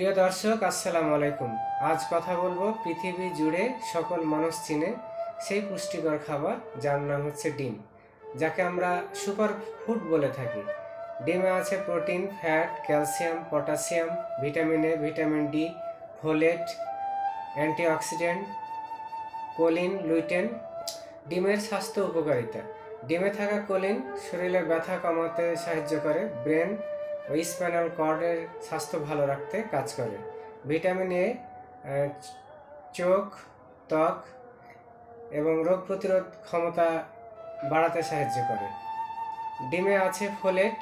প্রিয় দর্শক, আসসালামু আলাইকুম। আজ কথা বলব পৃথিবী জুড়ে সকল মানুষ চিনে সেই পুষ্টিকর খাবার যার নাম হচ্ছে ডিম, যাকে আমরা সুপার ফুড বলে থাকি। ডিমে আছে protein, fat, calcium, potassium, vitamin A, vitamin D, folate, antioxidant, choline, lutein. ডিমের স্বাস্থ্য উপকারিতা। ডিমে থাকা কোলিন শরীরে ব্যথা কমাতে সাহায্য করে, ব্রেন ও স্পাইনাল কর্ডের স্বাস্থ্য ভালো রাখতে কাজ করে। ভিটামিন এ চোখ, ত্বক এবং রোগ প্রতিরোধ ক্ষমতা বাড়াতে সাহায্য করে। ডিমে আছে ফোলেট,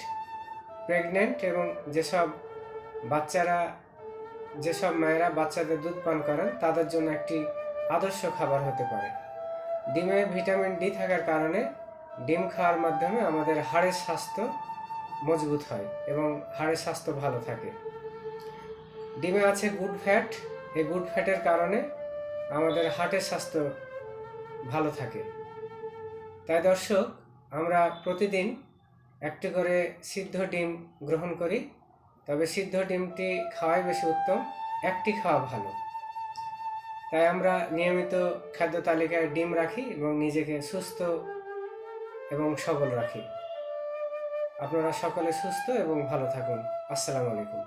প্রেগনেন্ট এবং যেসব বাচ্চারা, যেসব মায়েরা বাচ্চাদের দুধ পান করেন, তাদের জন্য একটি আদর্শ খাবার হতে পারে। ডিমে ভিটামিন ডি থাকার কারণে ডিম খাওয়ার মাধ্যমে আমাদের হাড়ের স্বাস্থ্য মজবুত হয় এবং হাড়ের স্বাস্থ্য ভালো থাকে। ডিমে আছে গুড ফ্যাট। এই গুড ফ্যাটের কারণে আমাদের হার্টের স্বাস্থ্য ভালো থাকে। তাই দর্শক, আমরা প্রতিদিন একটি করে সিদ্ধ ডিম গ্রহণ করি। তবে সিদ্ধ ডিমটি খাওয়াই বেশি উত্তম, একটি খাওয়া ভালো। তাই আমরা নিয়মিত খাদ্য তালিকায় ডিম রাখি এবং নিজেকে সুস্থ এবং সবল রাখি। আপনারা সকলে সুস্থ এবং ভালো থাকুন। আসসালামু আলাইকুম।